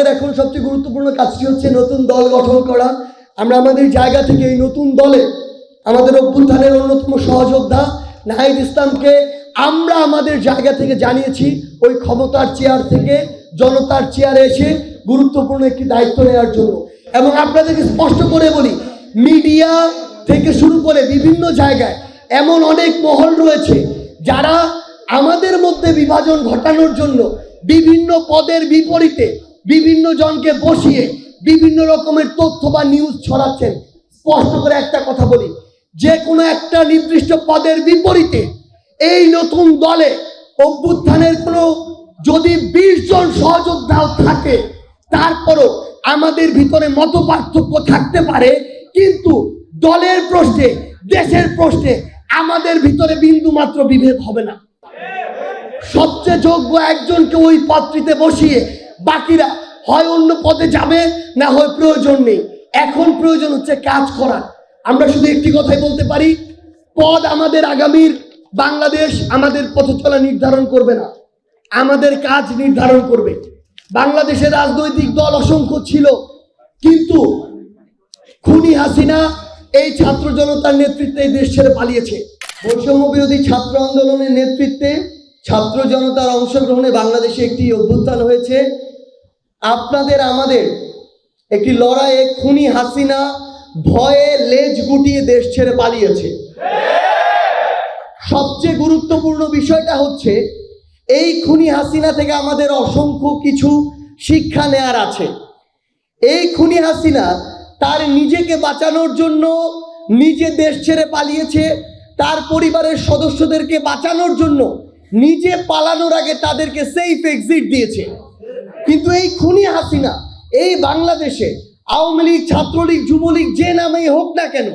আমাদের এখন সবচেয়ে গুরুত্বপূর্ণ কাজটি হচ্ছে নতুন দল গঠন করা। আমরা আমাদের জায়গা থেকে এই নতুন দলে আমাদের অভ্যুত্থানের অন্যতম সহযোদ্ধা নাহিদ ইসলামকে আমরা আমাদের জায়গা থেকে জানিয়েছি, ওই ক্ষমতার চেয়ার থেকে জনতার চেয়ারে এসে গুরুত্বপূর্ণ একটি দায়িত্ব নেওয়ার জন্য। এবং আপনাদেরকে স্পষ্ট করে বলি, মিডিয়া থেকে শুরু করে বিভিন্ন জায়গায় এমন অনেক মহল রয়েছে যারা আমাদের মধ্যে বিভাজন ঘটানোর জন্য বিভিন্ন পদের বিপরীতে বিভিন্ন জনকে বসিয়ে বিভিন্ন রকমের তথ্য বা নিউজ ছড়াচ্ছেন। স্পষ্ট করে একটা কথা বলি, যে কোনো একটা নির্দিষ্ট পদের বিপরীতে এই নতুন দলে অভ্যুত্থানের কোনো যদি বিশ জন সহযোদ্ধাও থাকে, তারপরও আমাদের ভিতরে মত পার্থক্য থাকতে পারে, কিন্তু দলের প্রশ্নে, দেশের প্রশ্নে আমাদের ভিতরে বিন্দু মাত্র বিভেদ হবে না। সবচেয়ে যোগ্য একজনকে ওই পদটিতে বসিয়ে বাকিরা হয় অন্য পদে যাবে না হয় প্রয়োজন নেই। এখন প্রয়োজন হচ্ছে কাজ করার। আমরা শুধু একটি কথাই বলতে পারি পদ আমাদের আগামীর, বাংলাদেশ আমাদের পথচলা নির্ধারণ করবে না। আমাদের কাজ নির্ধারণ করবে। বাংলাদেশের রাজনৈতিক দল অসংখ্য ছিল, কিন্তু খুনি হাসিনা এই ছাত্র জনতার নেতৃত্বে এই দেশ ছেড়ে পালিয়েছে। বৈষম্য বিরোধী ছাত্র আন্দোলনের নেতৃত্বে ছাত্র জনতার অংশগ্রহণে বাংলাদেশে একটি অভ্যুত্থান হয়েছে। আপনাদের আমাদের একটি লড়াইয়ে খুনি হাসিনা ভয়ে লেজ গুটিয়ে দেশ ছেড়ে পালিয়েছে। সবচেয়ে গুরুত্বপূর্ণ বিষয়টা হচ্ছে, এই খুনি হাসিনা থেকে আমাদের অসংখ্য কিছু শিক্ষা নেয়ার আছে। এই খুনি হাসিনা তার নিজেকে বাঁচানোর জন্য নিজে দেশ ছেড়ে পালিয়েছে, তার পরিবারের সদস্যদেরকে বাঁচানোর জন্য নিজে পালানোর আগে তাদেরকে সেফ এক্সিট দিয়েছে। কিন্তু এই খুনি হাসিনা, এই বাংলাদেশে আওয়ামী লীগ, ছাত্রলীগ, যুবলীগ যে নামেই হোক না কেন,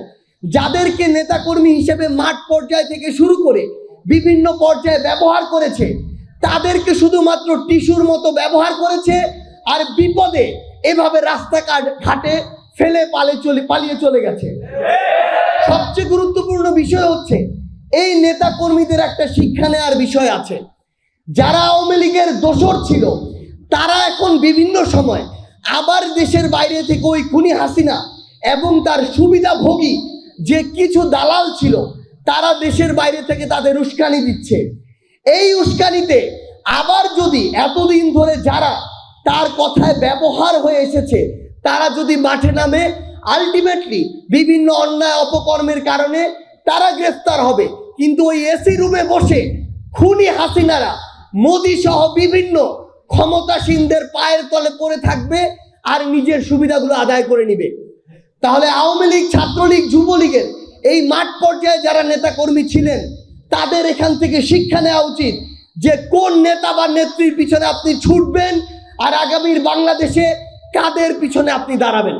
যাদেরকে নেতাকর্মী হিসেবে মাঠ পর্যায় থেকে শুরু করে বিভিন্ন পর্যায়ে ব্যবহার করেছে, তাদেরকে শুধুমাত্র টিস্যুর মতো ব্যবহার করেছে আর বিপদে এভাবে রাস্তাঘাট, ঘাটে ফেলে পালে চলে, পালিয়ে চলে গেছে। সবচেয়ে গুরুত্বপূর্ণ বিষয় হচ্ছে, এই নেতা কর্মীদের একটা শিক্ষা নেওয়ার বিষয় আছে। যারা আওয়ামী লীগের দোসর ছিল তারা এখন বিভিন্ন সময় আবার দেশের বাইরে থেকে ওই খুনি হাসিনা এবং তার সুবিধাভোগী যে কিছু দালাল ছিল, তারা দেশের বাইরে থেকে তাদের উস্কানি দিচ্ছে। এই উস্কানিতে আবার যদি এতদিন ধরে যারা তার কথায় ব্যবহার হয়ে এসেছে, তারা যদি মাঠে নামে আলটিমেটলি বিভিন্ন অন্যায় অপকর্মের কারণে তারা গ্রেফতার হবে। কিন্তু ওই এসি রুমে বসে খুনি হাসিনারা মোদি সহ বিভিন্ন ক্ষমতাসীনদের পায়ের তলে পড়ে থাকবে আর নিজের সুবিধাগুলো আদায় করে নিবে। তাহলে আওয়ামী লীগ, ছাত্রলীগ, যুবলীগের এই মাঠ পর্যায়ে যারা নেতাকর্মী ছিলেন, তাদের এখান থেকে শিক্ষা নেওয়া উচিত যে কোন নেতা বা নেত্রীর পিছনে আপনি ছুটবেন আর আগামীর বাংলাদেশে কাদের পিছনে আপনি দাঁড়াবেন।